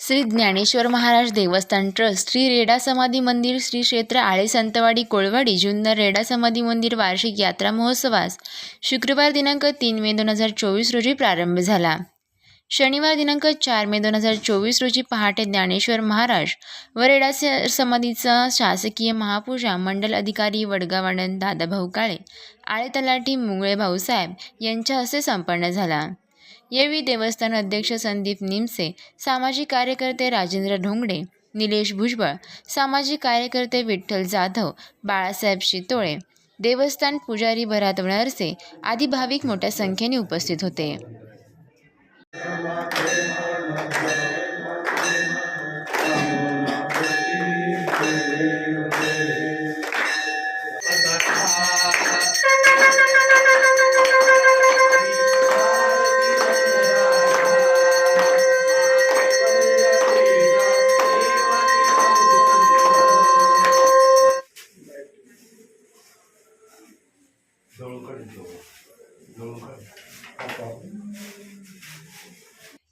श्री ज्ञानेश्वर महाराज देवस्थान ट्रस्ट श्री रेडा समाधी मंदिर श्री क्षेत्र आळे संतवाडी कोळवाडी जुन्नर रेडा समाधी मंदिर वार्षिक यात्रा महोत्सवास शुक्रवार दिनांक तीन मे दोन हजार चोवीस रोजी प्रारंभ झाला. शनिवार दिनांक चार मे दोन हजार चोवीस रोजी पहाटे ज्ञानेश्वर महाराज व रेडा समाधीचा शासकीय महापूजा मंडल अधिकारी वडगावाडन दादाभाऊ काळे आळे तलाठी मुंगळे भाऊसाहेब यांच्या हस्ते संपन्न झाला. यावेळी देवस्थान अध्यक्ष संदीप निमसे सामाजिक कार्यकर्ते राजेंद्र ढोंगडे निलेश भुजबळ सामाजिक कार्यकर्ते विठ्ठल जाधव बाळासाहेब शितोळे देवस्थान पुजारी भरात वळरसे आदी भाविक मोठ्या संख्येने उपस्थित होते.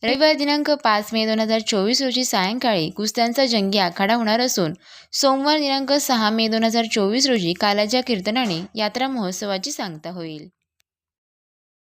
रविवार दिनांक पाच मे दोन हजार चोवीस रोजी सायंकाळी कुस्त्यांचा जंगी आखाडा होणार असून सोमवार दिनांक सहा मे दोन हजार चोवीस रोजी कालाच्या कीर्तनाने यात्रा महोत्सवाची सांगता होईल.